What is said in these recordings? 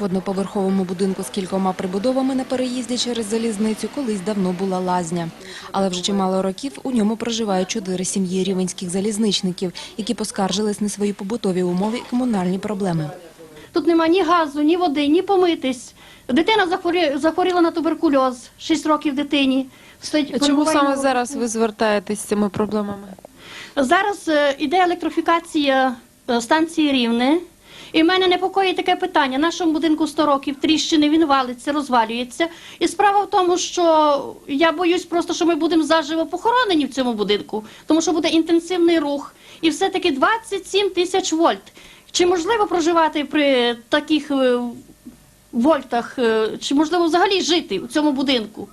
В одноповерховому будинку з кількома прибудовами на переїзді через залізницю колись давно була лазня. Але вже чимало років у ньому проживають чотири сім'ї рівенських залізничників, які поскаржились на свої побутові умови і комунальні проблеми. Тут нема ні газу, ні води, ні помитись. Дитина захворі- захворіла на туберкульоз, 6 років дитині. Стоїть А Чому саме зараз ви звертаєтесь з цими проблемами? Зараз е, іде електрифікація е, станції Рівне. І в мене непокоїть таке питання. Нашому будинку 100 років тріщини, він валиться, розвалюється. І справа в тому, що я боюсь просто, що ми будемо заживо похоронені в цьому будинку, тому що буде інтенсивний рух. І все-таки 27 тисяч вольт. Чи можливо проживати при таких е, вольтах, е, чи можливо взагалі жити в цьому будинку?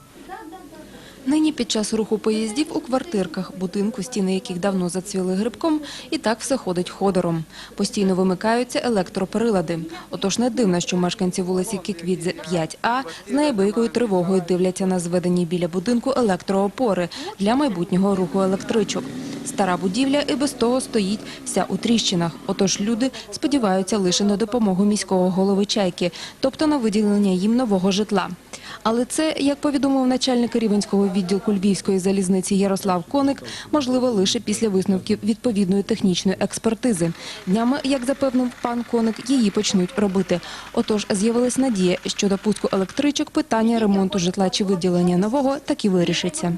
Нині під час руху поїздів у квартирках будинку, стіни яких давно зацвіли грибком, і так все ходить ходором. Постійно вимикаються електроприлади. Отож не дивно, що мешканці вулиці Кіквідзе 5А з неабиякою тривогою дивляться на зведені біля будинку електроопори для майбутнього руху електричок. Стара будівля і без того стоїть вся у тріщинах. Отож люди сподіваються лише на допомогу міського голови Чайки, тобто на виділення їм нового житла. Але це, як повідомив начальник Рівенського відділку Львівської залізниці Ярослав Коник, можливо лише після висновків відповідної технічної експертизи. Днями, як запевнив пан Коник, її почнуть робити. Отож, з'явилась надія, що до пуску електричок питання ремонту житла чи виділення нового таки вирішиться.